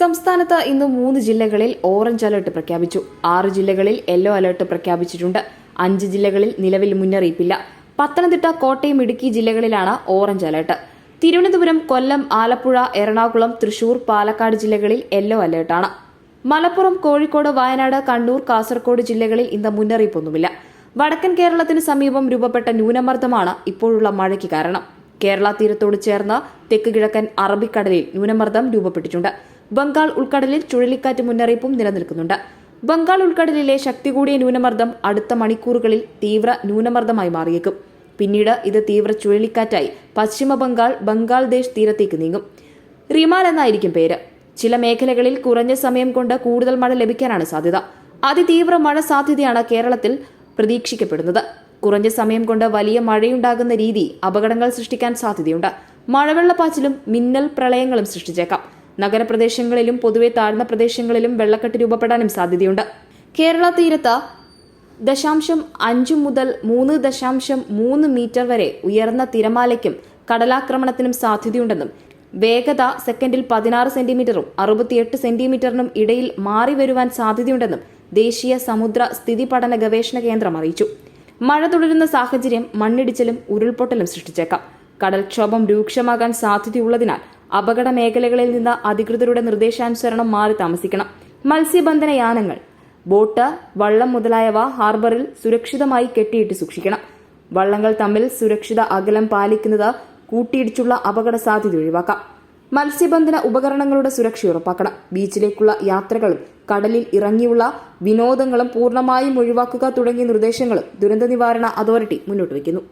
സംസ്ഥാനത്ത് ഇന്ന് മൂന്ന് ജില്ലകളിൽ ഓറഞ്ച് അലർട്ട് പ്രഖ്യാപിച്ചു. ആറ് ജില്ലകളിൽ യെല്ലോ അലർട്ട് പ്രഖ്യാപിച്ചിട്ടുണ്ട്. അഞ്ച് ജില്ലകളിൽ നിലവിൽ മുന്നറിയിപ്പില്ല. പത്തനംതിട്ട കോട്ടയം ഇടുക്കി ജില്ലകളിലാണ് ഓറഞ്ച് അലർട്ട്. തിരുവനന്തപുരം കൊല്ലം ആലപ്പുഴ എറണാകുളം തൃശൂർ പാലക്കാട് ജില്ലകളിൽ യെല്ലോ അലർട്ടാണ്. മലപ്പുറം കോഴിക്കോട് വയനാട് കണ്ണൂർ കാസർഗോഡ് ജില്ലകളിൽ ഇന്ന് മുന്നറിയിപ്പൊന്നുമില്ല. വടക്കൻ കേരളത്തിന് സമീപം രൂപപ്പെട്ട ന്യൂനമർദ്ദമാണ് ഇപ്പോഴുള്ള മഴയ്ക്ക് കാരണം. കേരള തീരത്തോട് ചേർന്ന് തെക്ക് കിഴക്കൻ അറബിക്കടലിൽ ന്യൂനമർദ്ദം രൂപപ്പെട്ടിട്ടുണ്ട്. ബംഗാൾ ഉൾക്കടലിൽ ചുഴലിക്കാറ്റ് മുന്നറിയിപ്പും നിലനിൽക്കുന്നുണ്ട്. ബംഗാൾ ഉൾക്കടലിലെ ശക്തി കൂടിയ ന്യൂനമർദ്ദം അടുത്ത മണിക്കൂറുകളിൽ തീവ്ര ന്യൂനമർദ്ദമായി മാറിയേക്കും. പിന്നീട് ഇത് തീവ്ര ചുഴലിക്കാറ്റായി പശ്ചിമ ബംഗാൾ ബംഗാൾദേശ് തീരത്തേക്ക് നീങ്ങും. റിമാൽ എന്നായിരിക്കും പേര്. ചില മേഖലകളിൽ കുറഞ്ഞ സമയം കൊണ്ട് കൂടുതൽ മഴ ലഭിക്കാനാണ് സാധ്യത. അതിതീവ്ര മഴ സാധ്യതയാണ് കേരളത്തിൽ പ്രതീക്ഷിക്കപ്പെടുന്നത്. കുറഞ്ഞ സമയം കൊണ്ട് വലിയ മഴയുണ്ടാകുന്ന രീതി അപകടങ്ങൾ സൃഷ്ടിക്കാൻ സാധ്യതയുണ്ട്. മഴവെള്ളപ്പാച്ചിലും മിന്നൽ പ്രളയങ്ങളും സൃഷ്ടിച്ചേക്കാം. നഗരപ്രദേശങ്ങളിലും പൊതുവെ താഴ്ന്ന പ്രദേശങ്ങളിലും വെള്ളക്കെട്ട് രൂപപ്പെടാനും സാധ്യതയുണ്ട്. കേരള തീരത്ത് ദശാംശം അഞ്ച് മുതൽ മൂന്ന് ദശാംശം മൂന്ന് മീറ്റർ വരെ ഉയർന്ന തിരമാലയ്ക്കും കടലാക്രമണത്തിനും സാധ്യതയുണ്ടെന്നും വേഗത സെക്കൻഡിൽ പതിനാറ് സെന്റിമീറ്ററും അറുപത്തിയെട്ട് സെന്റിമീറ്ററിനും ഇടയിൽ മാറി വരുവാൻ സാധ്യതയുണ്ടെന്നും ദേശീയ സമുദ്ര സ്ഥിതി പഠന ഗവേഷണ കേന്ദ്രം അറിയിച്ചു. മഴ തുടരുന്ന സാഹചര്യം മണ്ണിടിച്ചിലും ഉരുൾപൊട്ടലും സൃഷ്ടിച്ചേക്കാം. കടൽക്ഷോഭം രൂക്ഷമാകാൻ സാധ്യതയുള്ളതിനാൽ അപകട മേഖലകളിൽ നിന്ന് അധികൃതരുടെ നിർദ്ദേശാനുസരണം മാറി താമസിക്കണം. മത്സ്യബന്ധന യാനങ്ങൾ ബോട്ട് വള്ളം മുതലായവ ഹാർബറിൽ സുരക്ഷിതമായി കെട്ടിയിട്ട് സൂക്ഷിക്കണം. വള്ളങ്ങൾ തമ്മിൽ സുരക്ഷിത അകലം പാലിക്കുന്നത് കൂട്ടിയിടിച്ചുള്ള അപകട സാധ്യത ഒഴിവാക്കാം. മത്സ്യബന്ധന ഉപകരണങ്ങളുടെ സുരക്ഷ ഉറപ്പാക്കണം. ബീച്ചിലേക്കുള്ള യാത്രകളും കടലിൽ ഇറങ്ങിയുള്ള വിനോദങ്ങളും പൂർണമായും ഒഴിവാക്കുക തുടങ്ങിയ നിർദ്ദേശങ്ങളും ദുരന്ത നിവാരണ അതോറിറ്റി മുന്നോട്ട് വയ്ക്കുന്നു.